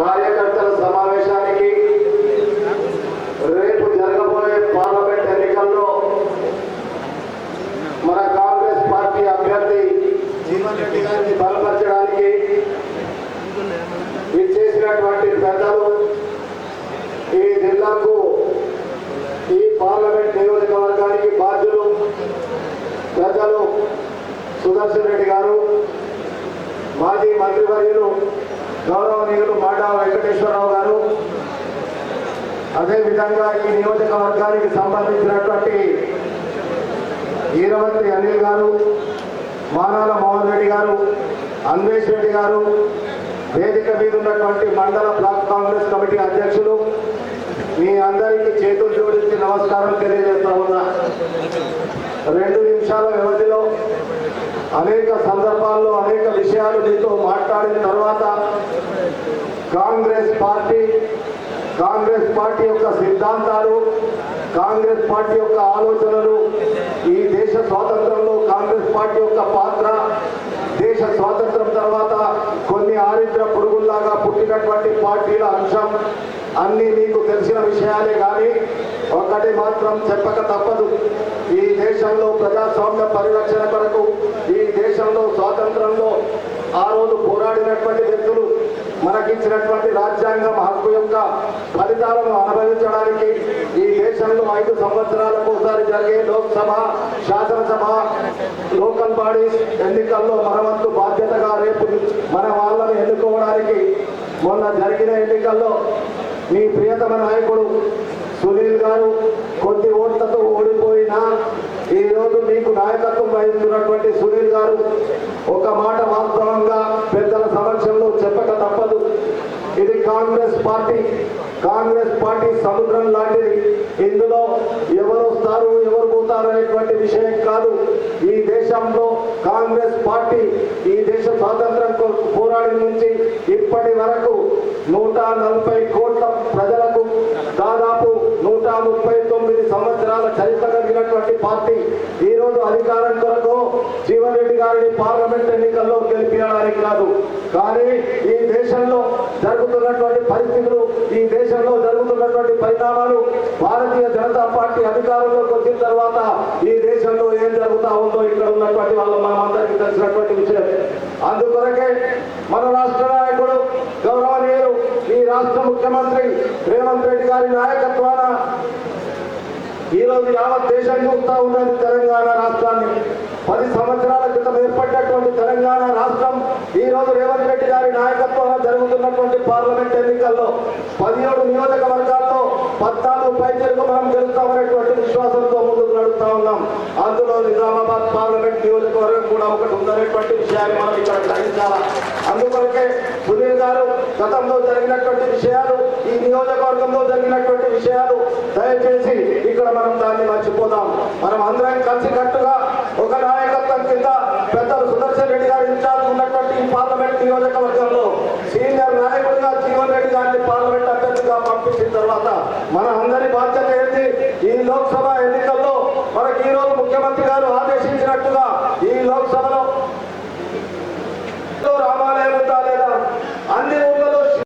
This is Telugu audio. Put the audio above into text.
కార్యకర్తల సమావేశానికి రేపు జరగబోయే పార్లమెంట్ ఎన్నికల్లో మన కాంగ్రెస్ పార్టీ అభ్యర్థి జీవన్ రెడ్డి గారిని బలపరచడానికి ఇచ్చేసినటువంటి పెద్దలు ఈ జిల్లాకు ఈ పార్లమెంట్ నియోజకవర్గానికి బాధ్యులు పెద్దలు సుదర్శన్ రెడ్డి గారు మాజీ మంత్రివర్యులు గౌరవనీయులు మాడా వెంకటేశ్వరరావు గారు. అదేవిధంగా ఈ నియోజకవర్గానికి సంబంధించినటువంటి ఈరవతి అనిల్ గారు మానాల మోహన్ రెడ్డి గారు అన్వేష్ రెడ్డి గారు వేదిక మీద ఉన్నటువంటి మండల బ్లాక్ కాంగ్రెస్ కమిటీ అధ్యక్షులు మీ అందరికీ చేతులు జోడించి నమస్కారం తెలియజేస్తా ఉన్నా. రెండు నిమిషాల వ్యవధిలో అనేక సందర్భాల్లో అనేక విషయాలు మీతో మాట్లాడిన తర్వాత కాంగ్రెస్ పార్టీ కాంగ్రెస్ పార్టీ యొక్క సిద్ధాంతాలు కాంగ్రెస్ పార్టీ యొక్క ఆలోచనలు ఈ దేశ స్వాతంత్రంలో కాంగ్రెస్ పార్టీ యొక్క పాత్ర దేశ స్వాతంత్రం తర్వాత కొన్ని ఆరిద్ర పురుగుల్లాగా పుట్టినటువంటి పార్టీల అంశం అన్నీ మీకు తెలిసిన విషయాలే కానీ ఒకటి మాత్రం చెప్పక తప్పదు. ఈ దేశంలో ప్రజాస్వామ్య పరిరక్షణ కొరకు ఈ దేశంలో స్వాతంత్రంలో ఆ రోజు పోరాడినటువంటి వ్యక్తులు మనకిచ్చినటువంటి రాజ్యాంగం హక్కు యొక్క ఫలితాలను అనుభవించడానికి ఈ దేశంలో ఐదు సంవత్సరాలకు ఒకసారి జరిగే లోక్సభ శాసనసభ లోకల్ బాడీస్ ఎన్నికల్లో మనవంతు బాధ్యతగా రేపు మన వాళ్ళని ఎన్నుకోవడానికి మొన్న జరిగిన ఎన్నికల్లో మీ ప్రియతమ నాయకుడు సునీల్ గారు కొద్ది ఓట్లతో ఓడిపోయినా ఈ రోజు మీకు నాయకత్వం వహిస్తున్నటువంటి సునీల్ గారు ఒక మాట వాస్తవంగా పెద్దల సమక్షంలో చెప్పక తప్పదు. ఇది కాంగ్రెస్ పార్టీ. కాంగ్రెస్ పార్టీ సముద్రం లాంటిది. ఇందులో ఎవరు వస్తారు ఎవరు పోతారు అనేటువంటి విషయం కాదు. ఈ దేశంలో కాంగ్రెస్ పార్టీ ఈ దేశ స్వాతంత్రం పోరాడి నుంచి ఇప్పటి వరకు నూట నలభై కోట్ల ప్రజలకు దాదాపు నూట ముప్పై తొమ్మిది సంవత్సరాల చరిత్ర పార్టీ ఈ రోజు అధికారం కొరకు జీవన్ రెడ్డి గారిని పార్లమెంట్ ఎన్నికల్లో గెలిపించడానికి కాదు కానీ ఈ దేశంలో జరుగుతున్నటువంటి పరిస్థితులు ఈ దేశంలో జరుగుతున్నటువంటి పరిణామాలు భారతీయ జనతా పార్టీ అధికారంలోకి వచ్చిన తర్వాత ఈ దేశంలో ఏం జరుగుతా ఉందో ఇక్కడ ఉన్నటువంటి వాళ్ళు మనమందరికీ తెలిసినటువంటి విషయం. అందుకొరకే మన రాష్ట్ర నాయకుడు గౌరవనీయులు ఈ రాష్ట్ర ముఖ్యమంత్రి రేవంత్ రెడ్డి గారి నాయకత్వాన ఈ రోజు యావత్ దేశానికి వస్తూ ఉన్నది తెలంగాణ రాష్ట్రాన్ని. పది సంవత్సరాల క్రితం ఏర్పడినటువంటి తెలంగాణ రాష్ట్రం ఈ రోజు రేవంత్ రెడ్డి గారి నాయకత్వంలో జరుగుతున్నటువంటి పార్లమెంట్ ఎన్నికల్లో పదిహేడు నియోజకవర్గాల్లో పద్నాలుగు పైచలకు మనం గెలుస్తామనేటువంటి విశ్వాసంతో ముందుకు నడుస్తా ఉన్నాం. అందులో నిజామాబాద్ పార్లమెంట్ నియోజకవర్గం కూడా ఒకటి ఉందనేటువంటి విషయాన్ని మనం ఇక్కడ గ్రహించాలా? అందుకొరకే సునీల్ గారు గతంలో జరిగినటువంటి విషయాలు ఈ నియోజకవర్గంలో జరిగినటువంటి విషయాలు దయచేసి ఇక్కడ మనం దాన్ని మర్చిపోదాం. మనం అందరం కలిసికట్టుగా ఒక నాయకత్వం కింద పెద్దలు సుదర్శన్ రెడ్డి గారు ఇన్ఛార్జ్ ఉన్నటువంటి ఈ పార్లమెంట్ నియోజకవర్గంలో సీనియర్ నాయకుడిగా జీవన్ రెడ్డి గారిని పార్లమెంట్ అధ్యక్షుడిగా పంపించిన తర్వాత మన అందరి బాధ్యత ఏంటి? ఈ లోక్సభ ఎన్నికల్లో మనకి ఈ రోజు ముఖ్యమంత్రి గారు ఆదేశించినట్టుగా ఈ లోక్సభలో రామాలయం ఉందా లేదా? అందరూ